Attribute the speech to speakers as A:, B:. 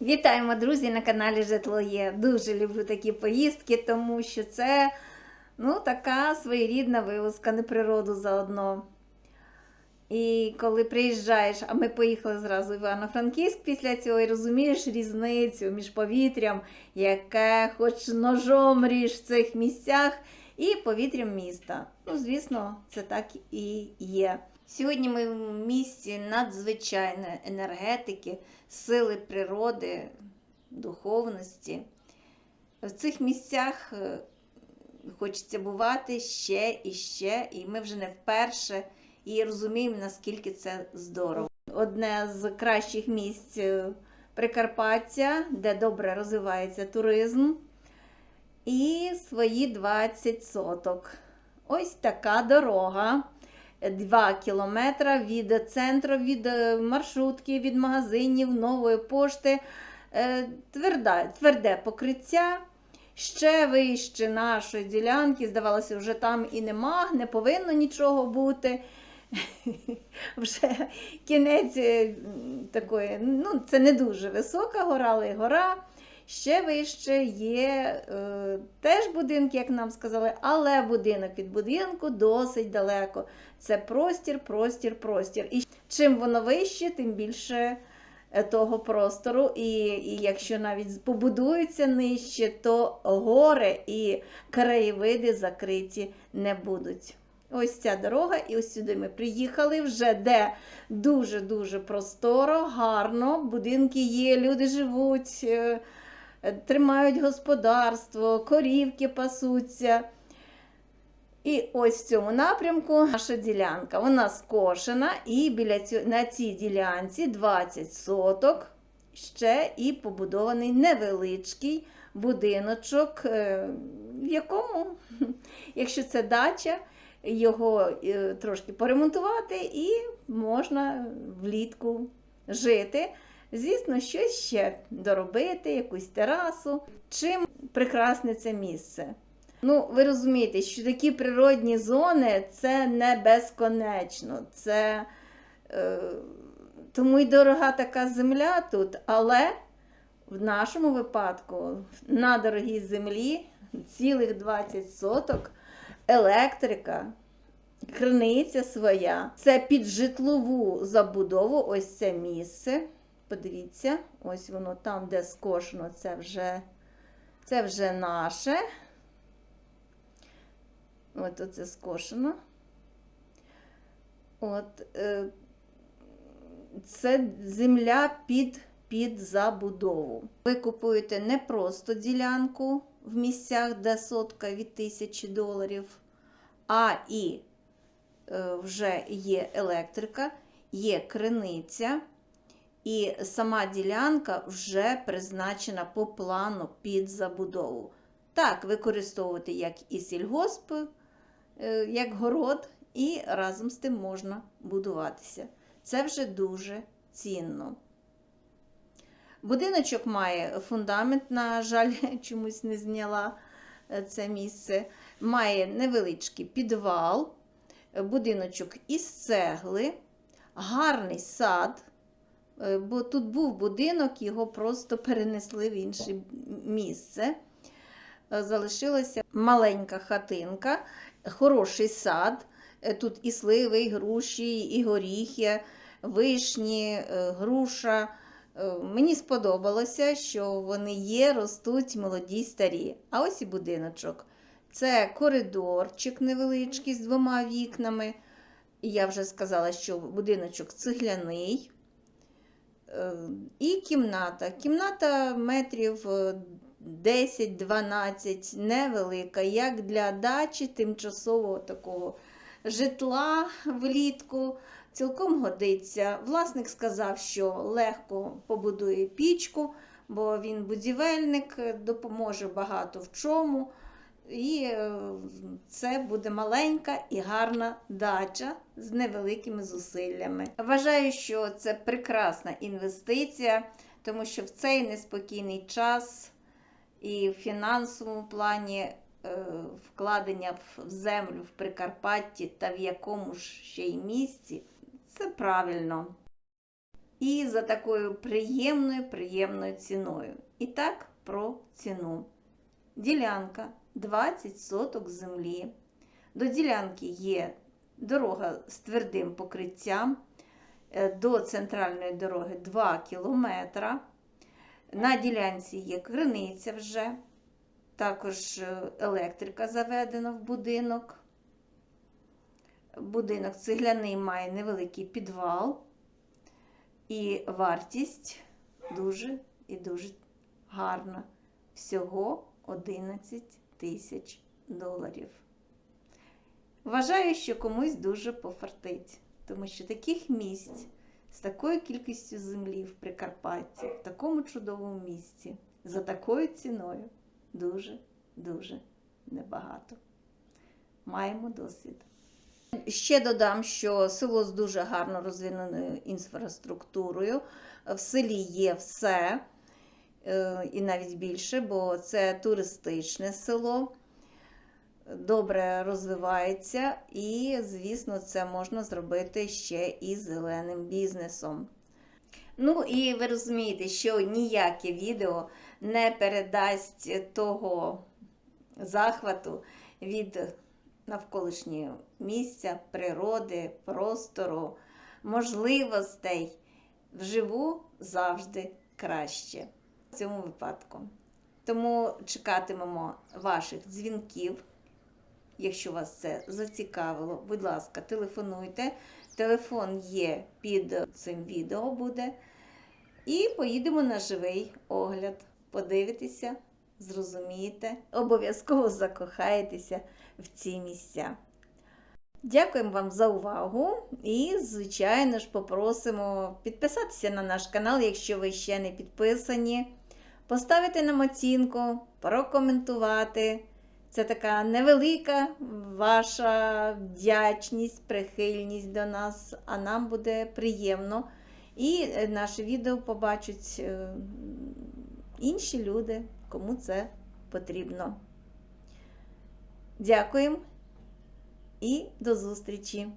A: Вітаємо, друзі, на каналі Житло Є. Дуже люблю такі поїздки, тому що це ну, така своєрідна вилазка на природу заодно. І коли приїжджаєш, а ми поїхали зразу в Івано-Франківськ після цього і розумієш різницю між повітрям, яке хоч ножом ріж в цих місцях, і повітрям міста. Ну, звісно, це так і є. Сьогодні ми в місті надзвичайної енергетики, сили природи, духовності. В цих місцях е, хочеться бувати ще і ще, і ми вже не вперше і розуміємо, наскільки це здорово. Одне з кращих місць е, Прикарпаття, де добре розвивається туризм, і свої 20 соток. Ось така дорога. 2 кілометри від центру, від е, маршрутки, від магазинів, нової пошти. Е, Тверда, тверде покриття. Ще вище нашої ділянки, здавалося, вже там і нема, не повинно нічого бути. Вже кінець е, такої, ну, це не дуже висока гора, але гора. Ще вище є е, теж будинки, як нам сказали, але будинок від будинку досить далеко. Це простір, простір, простір. І чим воно вище, тим більше е, того простору. І, і якщо навіть побудуються нижче, то гори і краєвиди закриті не будуть. Ось ця дорога, і ось сюди ми приїхали вже, де дуже-дуже просторо, гарно, будинки є, люди живуть, е, тримають господарство, корівки пасуться. І ось в цьому напрямку наша ділянка. Вона скошена, і біля цю, на цій ділянці 20 соток ще і побудований невеличкий будиночок, е, в якому, якщо це дача, його е, трошки поремонтувати і можна влітку жити. Звісно, щось ще доробити, якусь терасу. Чим прекрасне це місце? Ну, ви розумієте, що такі природні зони це не безконечно. Це, е, тому й дорога така земля тут, але в нашому випадку на дорогій землі цілих 20 соток електрика, криниця своя. Це під житлову забудову, ось це місце. Подивіться, ось воно там, де скошено, це вже, це вже наше. От оце скошено. От, е, це земля під, під забудову. Ви купуєте не просто ділянку в місцях, де сотка від тисячі доларів, а і е, вже є електрика, є криниця, і сама ділянка вже призначена по плану під забудову. Так, використовувати як і сільгосп, е, як город, і разом з тим можна будуватися. Це вже дуже цінно. Будиночок має фундамент, на жаль, чомусь не зняла е, це місце. Має невеличкий підвал, е, будиночок із цегли, гарний сад. Е, Бо тут був будинок, його просто перенесли в інше місце. Е, Залишилася маленька хатинка, хороший сад. Е, Тут і сливи, і груші, і горіхи, вишні, груша. Мені сподобалося, що вони є, ростуть молоді й старі. А ось і будиночок. Це коридорчик невеличкий з двома вікнами. Я вже сказала, що будиночок цегляний. Е, І кімната. Кімната метрів е, 10-12, невелика, як для дачі тимчасового такого житла влітку. Цілком годиться. Власник сказав, що легко побудує пічку, бо він будівельник, допоможе багато в чому. І е, це буде маленька і гарна дача з невеликими зусиллями. Вважаю, що це прекрасна інвестиція, тому що в цей неспокійний час і в фінансовому плані е, вкладення в землю в Прикарпатті та в якому ж ще й місці це правильно. і за такою приємною, приємною ціною. І так про ціну. Ділянка 20 соток землі. До ділянки є дорога з твердим покриттям. Е, До центральної дороги 2 кілометра. На ділянці є криниця вже. Також е, електрика заведена в будинок. Будинок цегляний має невеликий підвал. І вартість дуже і дуже гарна. Всього 11 тисяч доларів. Вважаю, що комусь дуже пофартить, тому що таких місць з такою кількістю землі в Прикарпатті, в такому чудовому місці, за такою ціною дуже-дуже небагато. Маємо досвід. Ще додам, що село з дуже гарно розвиненою інфраструктурою. В селі є все і навіть більше, бо це туристичне село, добре розвивається, і, звісно, це можна зробити ще і зеленим бізнесом. Ну і ви розумієте, що ніяке відео не передасть того захвату від навколишнього місця, природи, простору, можливостей. Вживу завжди краще цьому випадку. Тому чекатимемо ваших дзвінків. Якщо вас це зацікавило, будь ласка, телефонуйте. Телефон є під цим відео буде. І поїдемо на живий огляд. Подивитеся, зрозумієте, обов'язково закохаєтеся в ці місця. Дякуємо вам за увагу і, звичайно ж, попросимо підписатися на наш канал, якщо ви ще не підписані, поставити нам оцінку, прокоментувати. Це така невелика ваша вдячність, прихильність до нас, а нам буде приємно. І наше відео побачать е, інші люди, кому це потрібно. Дякуємо і до зустрічі!